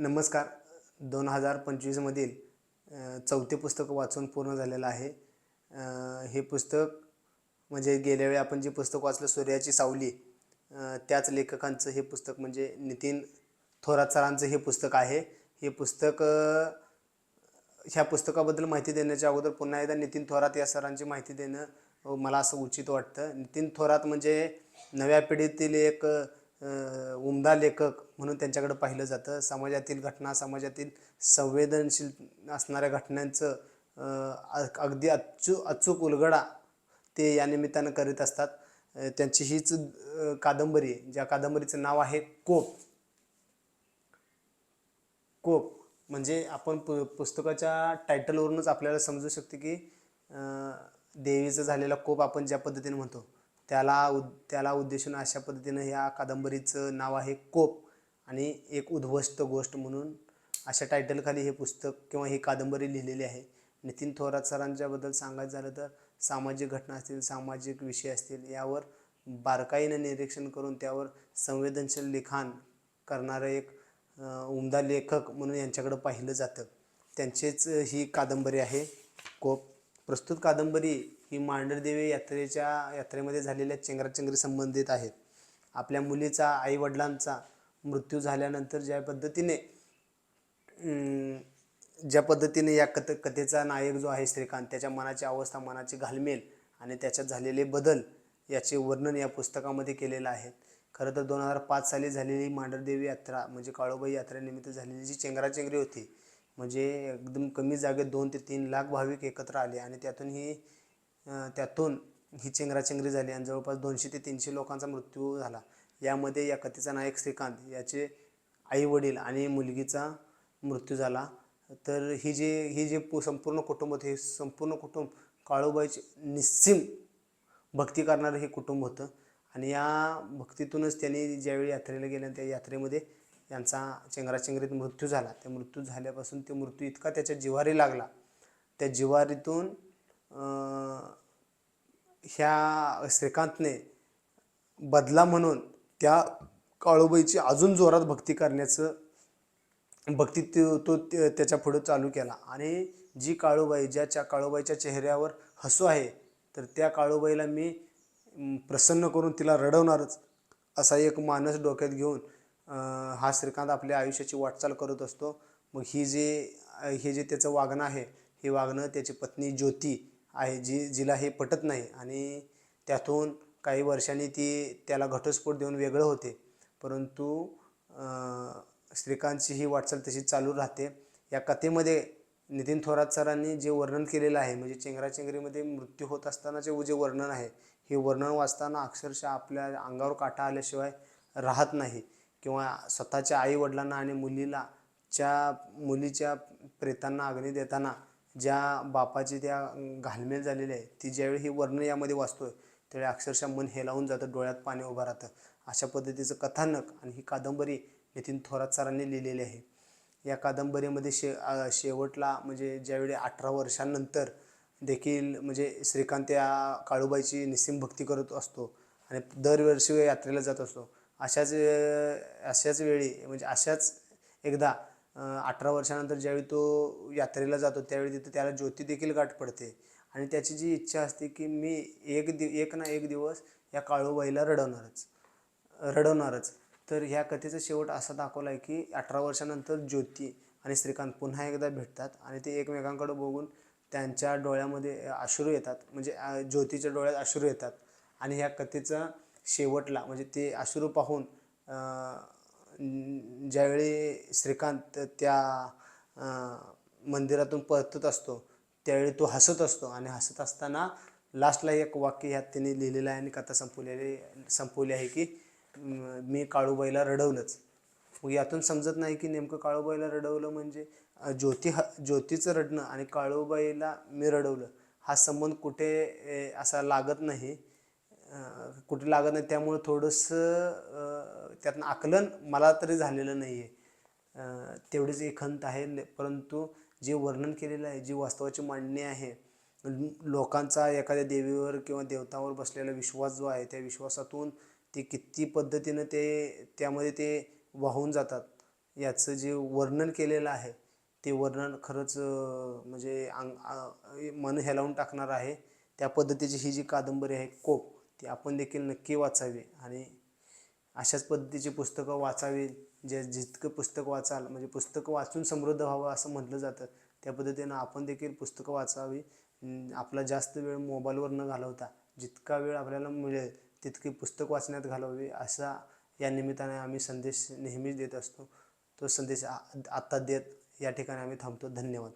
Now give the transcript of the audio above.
नमस्कार. दोन हजार पंचवीसमधील चौथे पुस्तक वाचून पूर्ण झालेलं आहे. हे पुस्तक म्हणजे गेल्या वेळी आपण जे पुस्तक वाचलं सूर्याची सावली त्याच लेखकांचं हे पुस्तक म्हणजे नितीन थोरात सरांचं हे पुस्तक आहे. हे पुस्तक ह्या पुस्तकाबद्दल माहिती देण्याच्या अगोदर पुन्हा एकदा नितीन थोरात या सरांची माहिती देणं मला असं उचित वाटतं. नितीन थोरात म्हणजे नव्या पिढीतील एक उमदा लेखक म्हणून त्यांच्याकडे पाहिलं जातं. समाजातील घटना समाजातील संवेदनशील असणाऱ्या घटनांचं अगदी अचू अचूक उलगडा ते या निमित्तानं करीत असतात. त्यांची हीच कादंबरी ज्या कादंबरीचं नाव आहे कोप. कोप म्हणजे आपण पु पुस्तकाच्या टायटलवरूनच आपल्याला समजू शकते की देवीचं देवीचा झालेला कोप आपण ज्या पद्धतीने म्हणतो. त्याला उद त्याला उद्देशून अशा पद्धतीनं ह्या कादंबरीचं नाव आहे कोप. आणि एक उद्ध्वस्त गोष्ट म्हणून अशा टायटलखाली हे पुस्तक किंवा ही कादंबरी लिहिलेली आहे. नितीन थोरात सरांच्याबद्दल सांगायचं झालं तर सामाजिक घटना असतील सामाजिक विषय असतील यावर बारकाईनं निरीक्षण करून त्यावर संवेदनशील लिखाण करणारं एक उमदा लेखक म्हणून यांच्याकडं पाहिलं जातं. त्यांचेच ही कादंबरी आहे कोप. प्रस्तुत कादंबरी ही मांढरदेवी यात्रेच्या यात्रेमध्ये झालेल्या चेंगराचेंगरी संबंधित आहेत. आपल्या मुलीचा आईवडिलांचा मृत्यू झाल्यानंतर ज्या पद्धतीने ज्या पद्धतीने या कथ कथेचा नायक जो आहे श्रीकांत त्याच्या मनाची अवस्था मनाची घालमेल आणि त्याच्यात झालेले बदल याचे वर्णन या पुस्तकामध्ये केलेलं आहे. खरं तर दोन हजार पाच साली झालेली मांढरदेवी यात्रा म्हणजे काळोबाई यात्रेनिमित्त झालेली जी चेंगराचेंगरी होती म्हणजे एकदम कमी जागेत दोन ते तीन लाख भाविक एकत्र आले आणि त्यातून ही त्यातून ही चेंगराचेंगरी झाली आणि जवळपास दोनशे ते तीनशे लोकांचा मृत्यू झाला. यामध्ये या कथेचा नायक श्रीकांत याचे आई वडील आणि मुलगीचा मृत्यू झाला. तर ही जे ही जे पु- संपूर्ण कुटुंब होते हे संपूर्ण कुटुंब काळूबाईचे निस्सीम भक्ती करणारं हे कुटुंब होतं. आणि या भक्तीतूनच त्यांनी ज्यावेळी यात्रेला गेले त्या यात्रेमध्ये यांचा चेंगराचेंगरीत मृत्यू झाला. त्या मृत्यू झाल्यापासून ते मृत्यू इतका त्याच्या जिव्हारी लागला. त्या जिव्हारीतून ह्या श्रीकांतने बदला म्हणून त्या काळूबाईची अजून जोरात भक्ती करण्याचं भक्ती तो तो त्याच्या पुढं चालू केला. आणि जी काळूबाई ज्याच्या काळूबाईच्या चेहऱ्यावर हसू आहे तर त्या काळूबाईला मी प्रसन्न करून तिला रडवणारच असा एक मानस डोक्यात घेऊन हा श्रीकांत आपल्या आयुष्याची वाटचाल करत असतो. मग ही जे हे जे त्याचं वागणं आहे हे वागणं त्याची पत्नी ज्योती आहे जी जिला हे पटत नाही आणि त्यातून काही वर्षांनी ती त्याला घटस्फोट देऊन वेगळं होते. परंतु श्रीकांतची ही वाटचाल तशी चालू राहते. या कथेमध्ये नितीन थोरात सरांनी जे वर्णन केलेलं आहे म्हणजे चेंगराचेंगरीमध्ये मृत्यू होत असतानाचे जे वर्णन आहे हे वर्णन वाचताना अक्षरशः आपल्या अंगावर काटा आल्याशिवाय राहत नाही. किंवा स्वतःच्या आईवडिलांना आणि मुलीला च्या मुलीच्या प्रेतांना अग्नी देताना ज्या बापाची त्या घालमेल झालेली आहे ती ज्यावेळी ही वर्ण यामध्ये वाचतो आहे त्यावेळी अक्षरशः मन हेलावून जातं डोळ्यात पाणी उभं राहतं. अशा पद्धतीचं कथानक आणि ही कादंबरी नितीन थोरात सरांनी लिहिलेली आहे. या कादंबरीमध्ये शे शेवटला म्हणजे ज्यावेळी अठरा वर्षांनंतर देखील म्हणजे श्रीकांत या काळूबाईची निसीम भक्ती करत असतो आणि दरवर्षी यात्रेला जात असतो अशाच अशाच वेळी म्हणजे अशाच एकदा अठरा वर्षानंतर ज्यावेळी तो यात्रेला जातो त्यावेळी तिथं त्याला ज्योती देखील गाठ पडते. आणि त्याची जी इच्छा असते की मी एक दि एक ना एक दिवस या काळूबाईला रडवणारच रडवणारच. तर ह्या कथेचा शेवट असा दाखवला आहे की अठरा वर्षानंतर ज्योती आणि श्रीकांत पुन्हा एकदा भेटतात आणि ते एकमेकांकडे बघून त्यांच्या डोळ्यामध्ये अश्रू येतात. म्हणजे ज्योतीच्या डोळ्यात अश्रू येतात. आणि ह्या कथेचा शेवटला म्हणजे ते अश्रू पाहून ज्यावेळी श्रीकांत त्या मंदिरातून परतत असतो त्यावेळी तो हसत असतो. आणि हसत असताना लास्टला एक वाक्य ह्यात तिने लिहिलेलं आहे आणि कथा संपवलेली संपवली आहे की मी काळूबाईला रडवलंच. मग यातून समजत नाही की नेमकं काळूबाईला रडवलं म्हणजे ज्योती ह ज्योतीचं रडणं आणि काळूबाईला मी रडवलं. हा संबंध कुठे असा लागत नाही. कुठे लागत नाही त्यामुळे थोडंसं त्यातनं आकलन मला तरी झालेलं नाही आहे तेवढीच एक खंत आहे. परंतु जे वर्णन केलेलं आहे जी वास्तवाची मांडणी आहे लोकांचा एखाद्या देवीवर किंवा देवतावर बसलेला विश्वास जो आहे त्या विश्वासातून ते किती पद्धतीनं ते त्यामध्ये ते वाहून जातात. याचं जे वर्णन केलेलं आहे ते वर्णन खरंच म्हणजे अंग मन हेलावून टाकणार आहे. त्या पद्धतीची ही जी कादंबरी आहे कोप ती आपण देखील नक्की वाचावी आणि अशाच पद्धतीची पुस्तकं वाचावी जे जितकं पुस्तक वाचाल म्हणजे पुस्तकं वाचून समृद्ध व्हावं असं म्हटलं जातं. त्या पद्धतीनं आपण देखील पुस्तकं वाचावी. आपला जास्त वेळ मोबाईलवर न घालवता जितका वेळ आपल्याला मिळेल तितकी पुस्तक वाचण्यात घालवावी असा या निमित्ताने आम्ही संदेश नेहमीच देत असतो. तो संदेश आ- आत्ता देत या ठिकाणी आम्ही थांबतो. धन्यवाद.